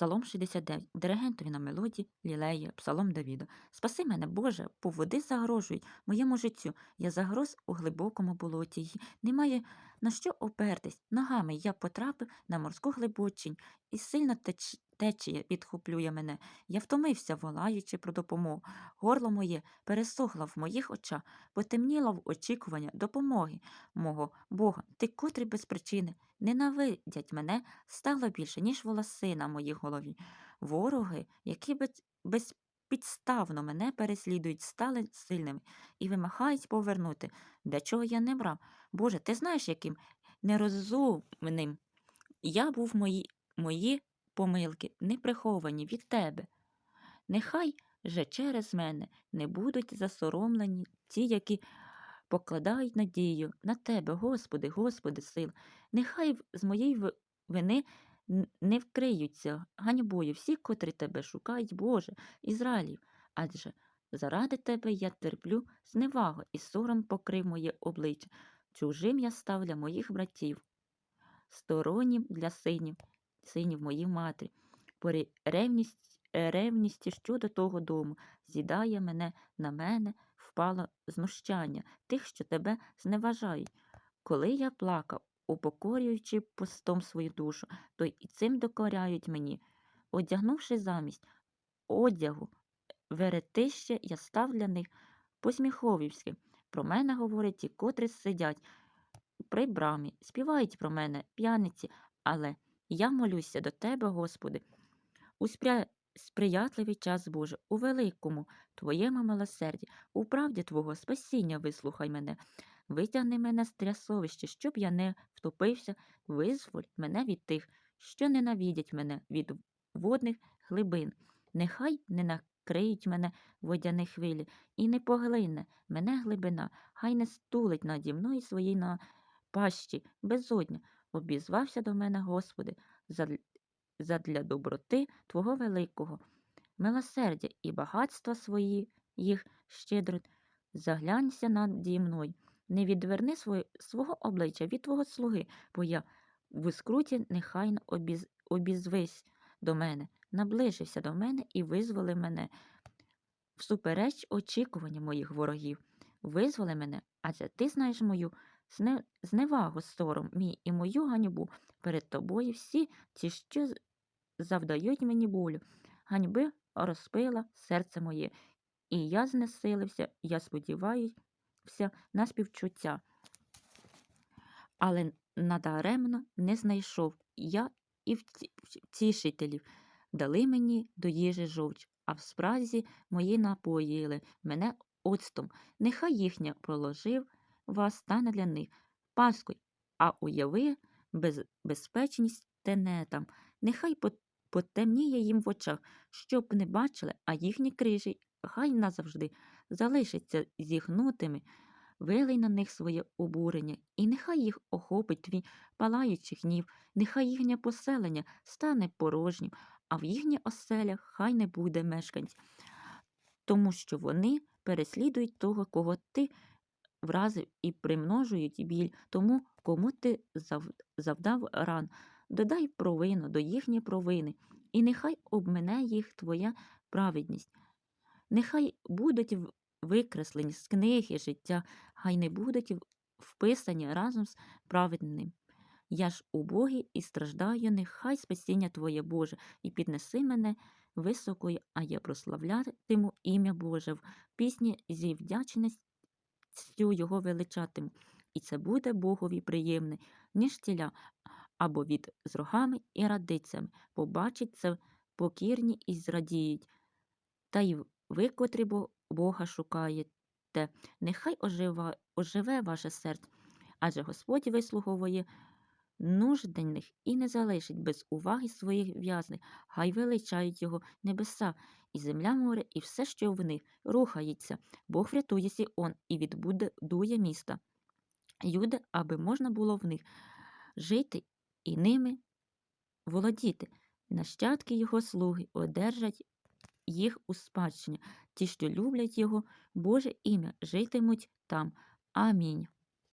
Псалом 69. Диригентові на мелодії лілеї, Псалом Давіда. Спаси мене, Боже, поводи загрожують моєму життю. Я загроз у глибокому болоті. й Немає на що опертись. Ногами я потрапив на морську глибочинь, і сильна теч... течія підхоплює мене. Я втомився, волаючи про допомогу. Горло моє пересохло в моїх очах, потемніло в очікування допомоги мого Бога. Ти, котрий без причини ненавидять мене, стало більше, ніж волоси на моїй голові. Вороги, які без- безпідставно мене переслідують, стали сильними і вимагають повернути, де чого я не брав. Боже, ти знаєш, яким нерозумним я був мої, мої помилки, не приховані від тебе. Нехай же через мене не будуть засоромлені ті, які покладають надію на тебе, Господи, Господи, сил. Нехай з моєї вини не вкриються ганьбою всі, котрі тебе шукають, Боже, Ізраїлів. Адже заради тебе я терплю зневагу, і сором покрив моє обличчя. Чужим я став для моїх братів, стороннім для синів, синів моїх матері. Ревність, е, ревністі щодо того дому з'їдає мене на мене, впало знущання тих, що тебе зневажають. Коли я плакав, упокорюючи постом свою душу, то і цим докоряють мені. Одягнувши замість одягу веретище, я став для них посміховівським. Про мене говорять ті, котрі сидять при брамі, співають про мене п'яниці, але я молюся до тебе, Господи, у сприятливий час Боже, у великому Твоєму милосерді, у правді Твого спасіння вислухай мене, витягни мене з трясовища, щоб я не втопився, визволь мене від тих, що ненавидять мене від водних глибин. Нехай не накриють мене водяні хвилі, і не поглине мене глибина, хай не стулить наді мною своїй на пащі безодня. Обізвався до мене, Господи, задля, доброти Твого великого, милосердя і багатства свої їх щедро. Заглянься наді мною, не відверни свого обличчя від Твого слуги, бо я в скруті нехайно обіз, обізвись до мене, наближився до мене і визволи мене. Всупереч очікування моїх ворогів, визволи мене, адже ти знаєш мою зневагу сором мій і мою ганьбу перед тобою всі ті, що завдають мені болю. Ганьби розпила серце моє, і я знесилився, я сподіваюся на співчуття. Але надаремно не знайшов я і вті- втішителів. Дали мені до їжі жовч, а в спразі мої напоїли мене оцтом. Нехай їхня проложив вас стане для них паскою, а уяви без, безпечність тенетам. Нехай потемніє їм в очах, щоб не бачили, а їхні крижі хай назавжди залишаться зігнутими. Вилий на них своє обурення, і нехай їх охопить твій палаючий гнів, нехай їхнє поселення стане порожнім, а в їхніх оселях хай не буде мешканців, тому що вони переслідують того, кого ти вразив і примножують біль тому, кому ти завдав ран. Додай провину до їхньої провини, і нехай обмине їх твоя праведність. Нехай будуть викреслені з книги життя, хай не будуть вписані разом з праведним. Я ж убогий і страждаю, нехай спасіння Твоє Боже, і піднеси мене високою, а я прославлятиму ім'я Боже в пісні зі вдячністю Його величатиму. І це буде Богові приємне, ніж тіля, або від з рогами і радицями. Побачить це покірні і зрадіють. Та й ви, котрі Бога шукаєте, нехай ожива, оживе ваше серце, адже Господь вислуговує нужденних і не залишить без уваги своїх в'язних, хай величають його небеса, і земля море, і все, що в них рухається. Бог врятує Сіон і відбудує міста. Юде, аби можна було в них жити і ними володіти. Нащадки його слуги одержать їх у спадщині. Ті, що люблять його, Боже ім'я, житимуть там. Амінь.